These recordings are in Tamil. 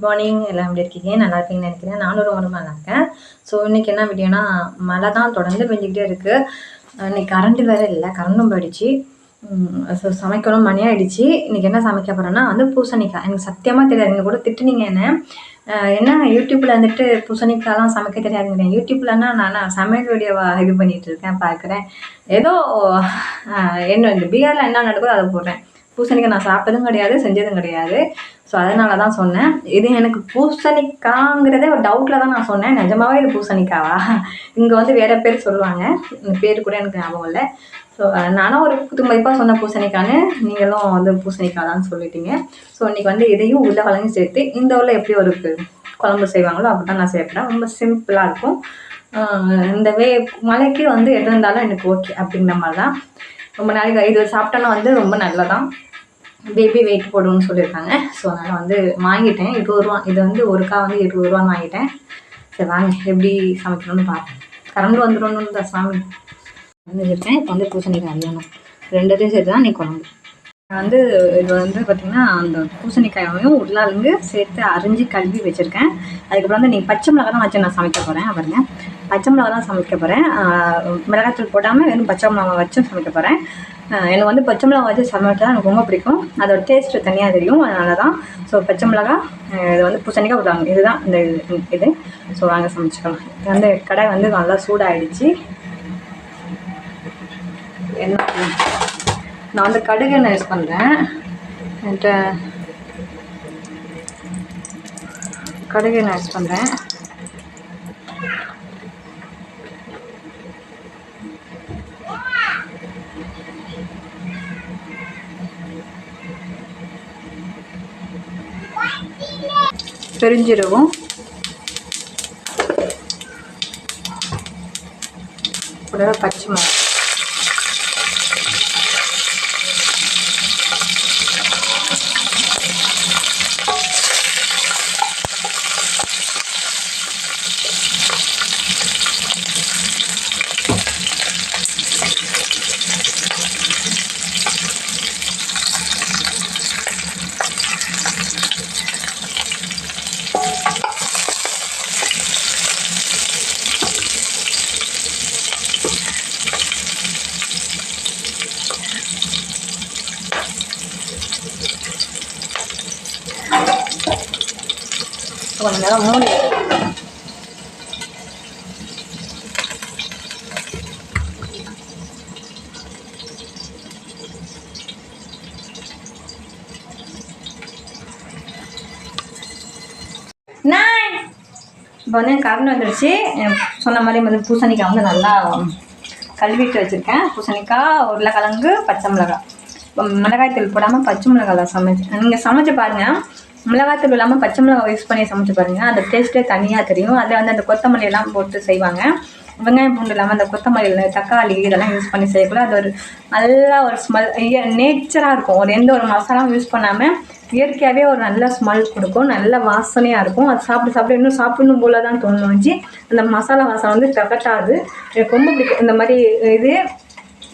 குட் மார்னிங் எல்லாம் எப்படி இருக்கீங்க? நல்லா இருக்கீங்கன்னு நினைக்கிறேன். நானும் ரொம்ப நல்லா இருக்கேன். ஸோ இன்றைக்கி என்ன வீடியோனா மழை தான் தொடர்ந்து பெஞ்சிக்கிட்டே இருக்குது இன்னைக்கு கரண்ட்டு வேறு இல்லை. கரண்டும் போயிடுச்சு. ஸோ சமைக்கணும் மணி ஆயிடுச்சு. இன்றைக்கி என்ன சமைக்க போகிறேன்னா வந்து பூசணிக்காய். எனக்கு சத்தியமாக தெரியாது நீங்கள் கூட திட்டுனீங்க என்ன? என்ன? யூடியூப்பில் வந்துட்டு பூசணிக்காய்லாம் சமைக்க தெரியாதுங்க யூடியூப்லன்னா நான் நான் சமையல் வீடியோவா இது பண்ணிகிட்ருக்கேன் இருக்கேன் பார்க்குறேன் ஏதோ என்ன இந்த பீகாரில் என்ன நடக்குதோ அதை போடுறேன். பூசணிக்காய் நான் சாப்பிட்டதும் கிடையாது செஞ்சதும் கிடையாது. ஸோ அதனால தான் சொன்னேன். இது எனக்கு பூசணிக்காங்கிறதே ஒரு டவுட்டில் தான் நான் சொன்னேன். நிஜமாவே இது பூசணிக்காவா? இங்கே வந்து வேறு பேர் சொல்லுவாங்க. இந்த பேர் கூட எனக்கு ஞாபகம் இல்லை. ஸோ நானும் ஒரு புது மதிப்பாக சொன்ன பூசணிக்கான்னு நீங்களும் வந்து பூசணிக்காய் தான் சொல்லிட்டீங்க. ஸோ இன்றைக்கி வந்து இதையும் உருளைக்கிழங்கும் சேர்த்து இந்த ஊரில் எப்படி ஒரு குழம்பு செய்வாங்களோ அப்படி தான் நான் சேர்ப்பேன். ரொம்ப சிம்பிளாக இருக்கும். இந்த வே மலைக்கு வந்து எது இருந்தாலும் எனக்கு ஓகே அப்படிங்கிற மாதிரி தான் ரொம்ப நாளைக்கு இது சாப்பிட்டோன்னா வந்து ரொம்ப நல்லதான். பேபி வெயிட் போடுன்னு சொல்லியிருக்காங்க. ஸோ அதனால் வந்து வாங்கிட்டேன். இருபது ரூபா இது வந்து ஒருக்கா வந்து இருபது ரூபான்னு வாங்கிட்டேன். சரி வாங்க. எப்படி சமைக்கணும்னு பார்ப்பேன் கரண்ட் வந்துடணும்னு தான் சாமி. வந்துருக்கேன் இப்போ வந்து பூசணிக்காய் அறியணும் ரெண்டுத்தையும் சேர்த்து தான் நீ குழம்பு. நான் வந்து இது வந்து பார்த்திங்கன்னா அந்த பூசணிக்காயையும் உருளாளுங்க சேர்த்து அரிஞ்சு கழுவி வச்சுருக்கேன். அதுக்கப்புறம் வந்து நீங்கள் பச்சை மிளகா தான் வச்சு நான் சமைக்க போகிறேன் பாருங்க. பச்சை மிளகா தான் சமைக்க போகிறேன் மிளகாத்தூள் போடாமல் வெறும் பச்சை மிளகா வச்சும் சமைக்க போகிறேன் எனக்கு வந்து பச்சை மிளகா வச்சு சமைச்சா எனக்கு ரொம்ப பிடிக்கும். அதோட டேஸ்ட்டு தனியாக தெரியும் அதனால தான். ஸோ பச்சை மிளகா இது வந்து பூசணிக்காய் விடுவாங்க இதுதான் இந்த இது- ஸோ வாங்க சமைச்சிக்கலாம். இது வந்து கடை வந்து நல்லா சூடாகிடுச்சு என்ன? நான் வந்து கடுகு எண்ணெய் யூஸ் பண்ணுறேன் என்கிட்ட கடுகு எண்ணெய் யூஸ் பண்ணுறேன் பெருஞ்சீரகம் கூடவே பச்சை மிளகாய் கொஞ்ச நேரம் மூடி இப்போ வந்து கரண்ட் வந்துடுச்சு சொன்ன மாதிரி வந்து பூசணிக்காய் வந்து நல்லா கழுவிட்டு வச்சுருக்கேன். பூசணிக்காய் உருளைக்கிழங்கு பச்சை மிளகாய். இப்போ மிளகாய் தூள் போடாமல் பச்சை மிளகாய் சமைச்சு நீங்கள் சமைச்சு பாருங்கள் மிளகாத்தூள் இல்லாமல் பச்சை மிளகாய் யூஸ் பண்ணி சமைச்சு பாருங்கள் அந்த டேஸ்ட்டே தனியாக தெரியும். அதில் வந்து அந்த கொத்தமல்லி எல்லாம் போட்டு செய்வாங்க. வெங்காயம் பூண்டு இல்லாமல் அந்த கொத்தமல்லி தக்காளி இதெல்லாம் யூஸ் பண்ணி செய்யக்குள்ள அது ஒரு நல்லா ஒரு ஸ்மெல் நேச்சராக இருக்கும். ஒரு எந்த ஒரு மசாலாவும் யூஸ் பண்ணாமல் இயற்கையாகவே ஒரு நல்ல ஸ்மெல் கொடுக்கும். நல்ல வாசனையாக இருக்கும். அது சாப்பிட்டு சாப்பிட்டு இன்னும் சாப்பிடணும் போல தான் தோணுச்சு. அந்த மசாலா வாசனை வந்து தகட்டாது. எனக்கு ரொம்ப பிடிக்கும். இந்த மாதிரி இது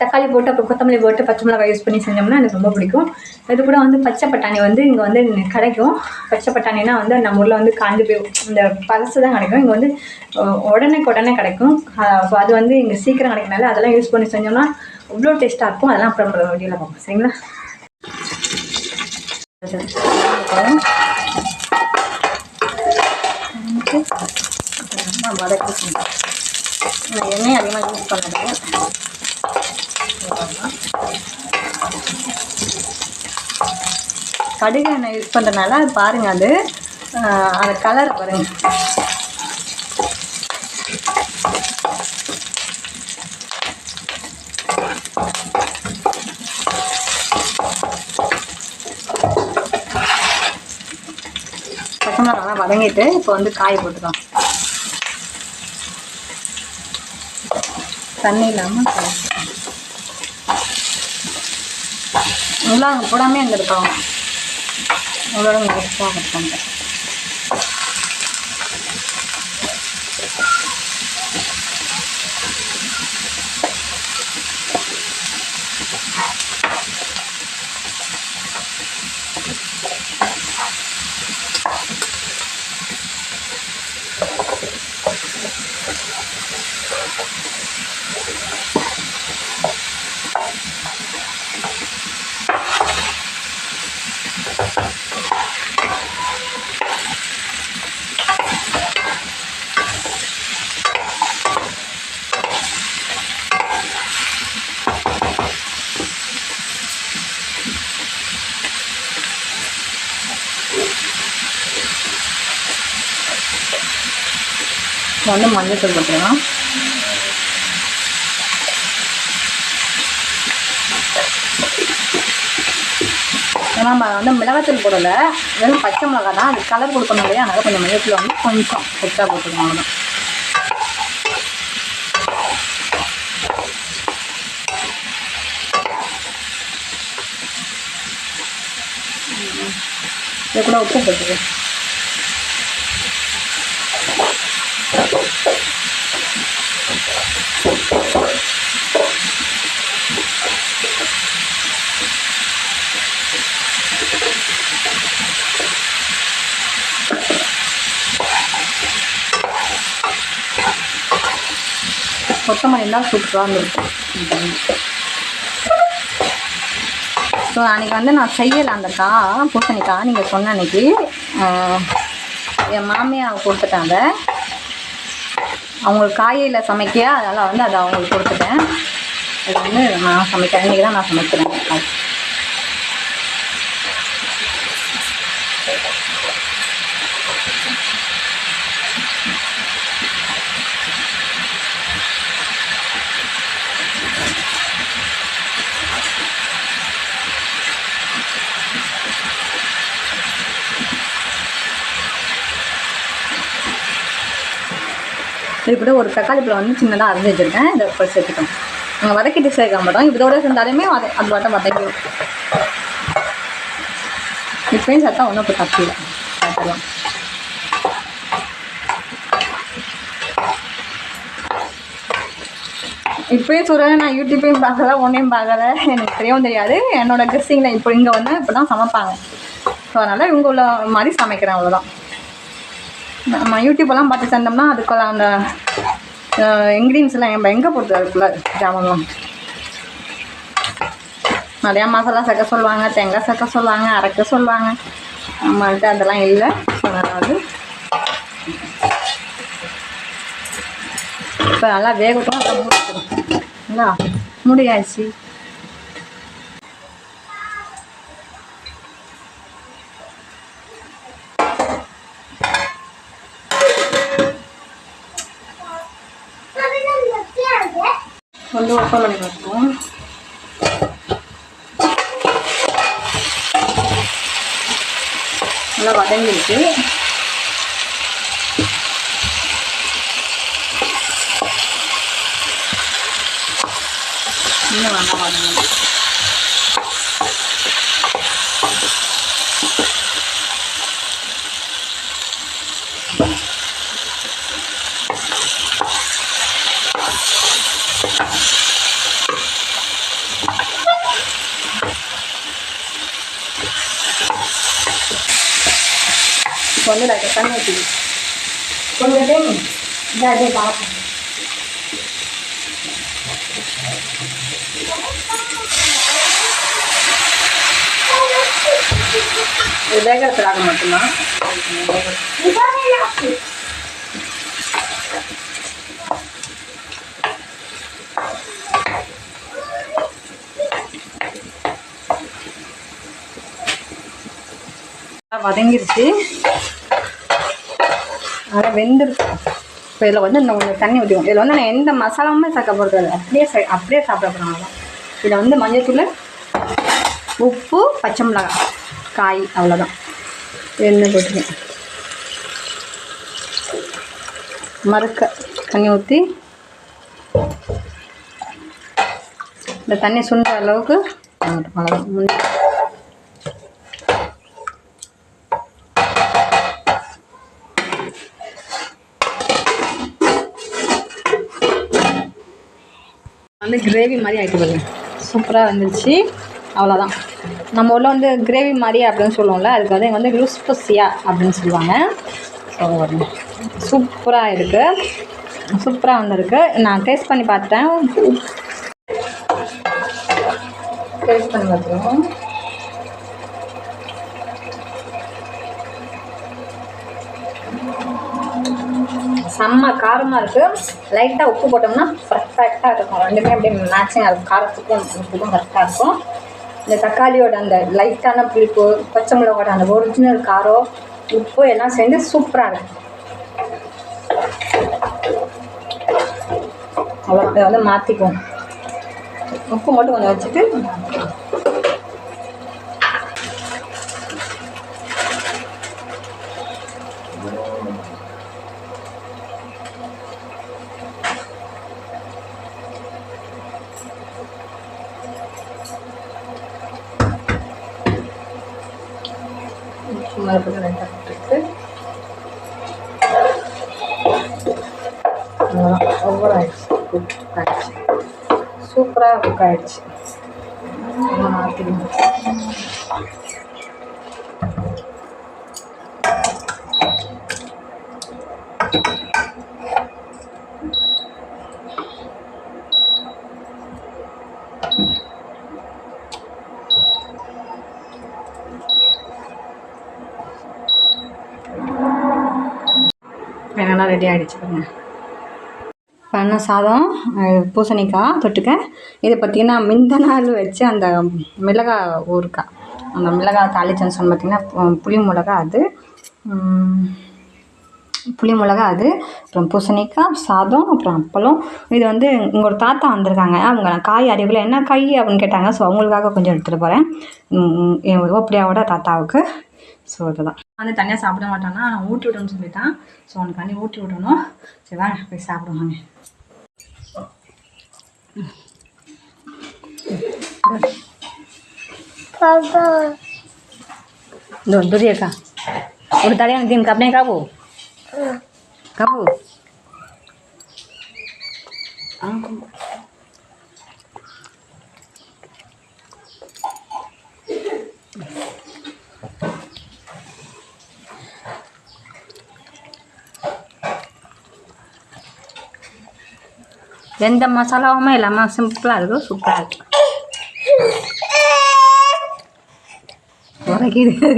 தக்காளி போட்டு அப்புறம் கொத்தமல்லி போட்டு பச்சை மிளகாய் யூஸ் பண்ணி செஞ்சோம்னா எனக்கு ரொம்ப பிடிக்கும். இது கூட வந்து பச்சை பட்டாணி வந்து இங்கே வந்து கிடைக்கும். பச்சை பட்டாணினா வந்து நம்ம ஊரில் வந்து காஞ்சி போய் இந்த பழசு தான் கிடைக்கும். இங்கே வந்து உடனே உடனே கிடைக்கும். ஸோ அது வந்து இங்கே சீக்கிரம் கிடைக்கனால அதெல்லாம் யூஸ் பண்ணி செஞ்சோம்னா அவ்வளோ டேஸ்ட்டாக இருக்கும். அதெல்லாம் அப்புறம் நம்ம வீடியோவில் பார்ப்போம். சரிங்களா? வதக்கி எண்ணெய் அதிகமாக யூஸ் பண்ணுறேன் கடுகு எண்ணெய் யூஸ் பண்ணுறதுனால அது பாருங்கள் அது அந்த கலர் பாருங்க. பச்சை வதங்கிட்டு இப்போ வந்து காய் போட்டுக்கலாம். தண்ணி இல்லாமல் காய் நல்லா போடாமே இருந்திருக்கோம். உங்களோட நெருப்பாக கட் பண்ணுறேன் இப்போ வந்து மஞ்சள் தூள் போட்டுக்கலாம். ஏன்னா நம்ம வந்து மிளகாத்தூள் போடலை. வெறும் பச்சை மிளகா தான். அது கலர் கொடுக்கணும் இல்லையா? அதனால் கொஞ்சம் மஞ்சள் வந்து கொஞ்சம் எக்ஸ்ட்ரா போட்டுக்கணும் அவ்வளோதான் இது கூட உப்பு போட்டுக்கேன் கொத்தமல்லி இருந்தால் சூப்பராக இருந்திருக்கும். ஸோ அன்றைக்கி வந்து நான் செய்யலை அந்த கா பூசணிக்காய் நீங்கள் சொன்ன அன்றைக்கி என் மாமியார் கொடுத்துட்டாங்க. அவங்களுக்கு காயில் சமைக்க அதனால் வந்து அதை அவங்களுக்கு கொடுத்துட்டேன். இது வந்து நான் சமைக்கிறேன். இன்றைக்கி தான் நான் சமைக்கிறேன். இது கூட ஒரு தக்காளி பழம் வந்து சின்னதாக அரைஞ்சி வச்சுருக்கேன். இதை இப்போ சேர்த்துக்கணும் நாங்கள் வதக்கிட்டு சேர்க்க மாட்டோம் இதோட சேர்ந்தாலுமே வத அது மட்டும் வதக்கிடும் இப்பயும் சேர்த்தா ஒன்றும் இப்போ தப்பு பார்த்துக்கலாம் இப்போயும் சொல்கிறேன் நான் யூடியூப்பையும் பார்க்கல ஒன்றையும் பார்க்கல. எனக்கு தெரியவும் தெரியாது. என்னோட ட்ரெஸ்ஸிங்கில் இப்போ இங்கே வந்து இப்போ தான் சமைப்பாங்க. ஸோ அதனால் இவங்க உள்ள மாதிரி சமைக்கிறேன் அவ்வளோதான் நம்ம யூடியூப்பெல்லாம் பார்த்து சேர்ந்தோம்னா அதுக்குள்ள அந்த இன்க்ரீடியன்ஸ்லாம் நம்ம எங்கே போடுறது அதுக்குள்ள ஜாமான்லாம்? நிறையா மசாலா சேர்க்க சொல்லுவாங்க தேங்காய் சேர்க்க சொல்லுவாங்க அரைக்க சொல்லுவாங்க. நம்மள்கிட்ட அதெல்லாம் இல்லை. அதனால் இப்போ நல்லா வேகட்டும் நல்லா முடிச்சிடும் முடியாச்சு. வந்து ஓப்பன் பண்ணி வைப்போம் நல்லா வதங்கிருக்கு. இன்னும் நல்லா வதங்கணும். இப்போ வந்து லைட்டாக தண்ணி ஊற்றி கொஞ்சம் டைம் இதாக இதே பார்ப்போம் இது வேகத்துக்காக மட்டும்தான் வதங்கிருச்சு நல்லா வெந்துருச்சு இப்போ இதில் வந்து இன்னும் கொஞ்சம் தண்ணி ஊற்றிக்கும் இதில் வந்து நான் எந்த மசாலாவுமே சேர்க்க போகிறது இல்லை. அப்படியே சே- அப்படியே சாப்பிட போகிறோம் இதில் வந்து மஞ்சத்தூள் உப்பு பச்சை மிளகாய் காய் அவ்வளோதான் எண்ணெய் போட்டுருக்கேன் மறுக்க தண்ணி ஊற்றி இந்த தண்ணி சுண்ட அளவுக்கு அவ்வளோதான் கிரேவி மாதிரி ஆகிட்டு பாருங்க. சூப்பராக வந்துருச்சு. அவ்வளோதான் நம்ம ஊரில் வந்து கிரேவி மாதிரி அப்படின்னு சொல்லுவோம்ல அதுக்கு வந்து வந்து லுஸ்பசியா அப்படின்னு சொல்லுவாங்க. ஸோ சூப்பராக இருக்குது சூப்பராக வந்துருக்கு. நான் டேஸ்ட் பண்ணி பார்த்துட்டேன். டேஸ்ட் பண்ணி பார்த்துருவோம் செம்ம காரமாக இருக்குது லைட்டாக உப்பு போட்டோம்னா பர்ஃபெக்டாக இருக்கும். ரெண்டுமே அப்படியே மேட்சிங்காக இருக்கும். காரத்துக்கும் உப்புக்கும் கரெக்டாக இருக்கும். இந்த தக்காளியோட அந்த லைட்டான புளிப்பு பச்சை மிளகோட அந்த ஒரிஜினல் காரம் உப்பு எல்லாம் சேர்ந்து சூப்பராக இருக்கும் அவ்வளோ வந்து மாற்றிக்குவோம் உப்பு மட்டும் கொஞ்சம் வச்சுட்டு மறுபடியும் லைட்டாக போட்டுட்டு அவ்வளோதான் ஓவர் ஆயிடுச்சு. குக் ஆயிடுச்சு. சூப்பராக குக் ஆயிடுச்சு. மாற்றிக்கணும் நல்லா ரெடி ஆகிடுச்சு பண்ண சாதம் பூசணிக்காய் தொட்டுக்க. இது பார்த்திங்கன்னா முந்த நாள் வச்சு அந்த மிளகாய் ஊறுக்காய் அந்த மிளகாய் தாளிச்சேன்னு சொன்ன பார்த்திங்கன்னா புளி மிளகா அது. புளி மிளகா அது. அப்புறம் பூசணிக்காய் சாதம் அப்புறம் அப்பளம். இது வந்து இங்கே ஒரு தாத்தா வந்திருக்காங்க. அவங்க காய் அறிவில் என்ன காய் அப்படின்னு கேட்டாங்க. ஸோ அவங்களுக்காக கொஞ்சம் எடுத்துகிட்டு போகிறேன் என் ஓப்படியாவோட தாத்தாவுக்கு. ஸோ இதுதான். வந்து தனியாக சாப்பிட மாட்டானா நான் ஊட்டி விடணும்னு சொல்லிட்டான் ஸோ அவனுக்காண்டி ஊட்டி விடணும் சரி வாங்க போய் சாப்பிடுவாங்க दो दूरिया का और दालियां दिन कपने काबू काबू எந்த மசாலாவுமே இல்லாமல் சிம்பிளாக இருக்கும் சூப்பராக இருக்கும் உரைக்குது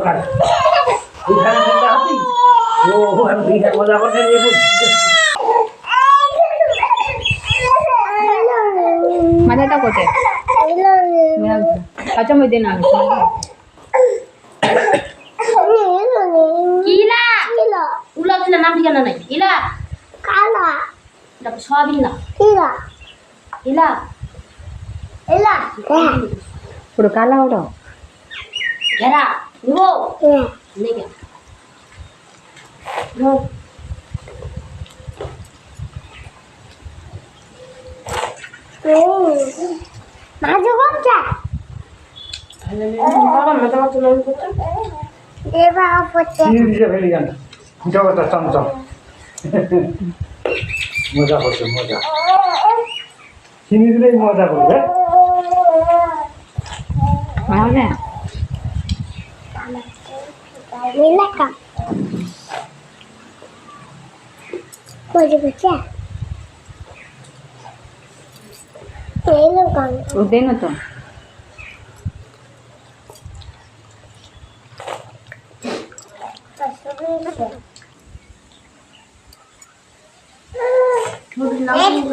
দরকার। ওইখানে চিন্তা হাতি? ও আমি দুইটা মজা করতে নিয়ে মাথাটা কোথায়? আচ্ছা মই দিন আমি কিলা উলা কিলা নাম ঠিকানা নাই। ইলা। কালা। সয়াবিন না। ইলা। ইলা। ইলা। কালা ওটা। 얘라 이거 응. 내려. 너. 응 마주 공자. 아니, 내가 마주 마주 너무 좋다. 내가 아프지. 이제 별이야. 저거다 삼삼. 모자 벗어 모자. 어, 어. 신이들의 모자 벗어. 맞아. 어, Vem lá cá. Pode você? Vem, bem Vem, Tom. Thank you.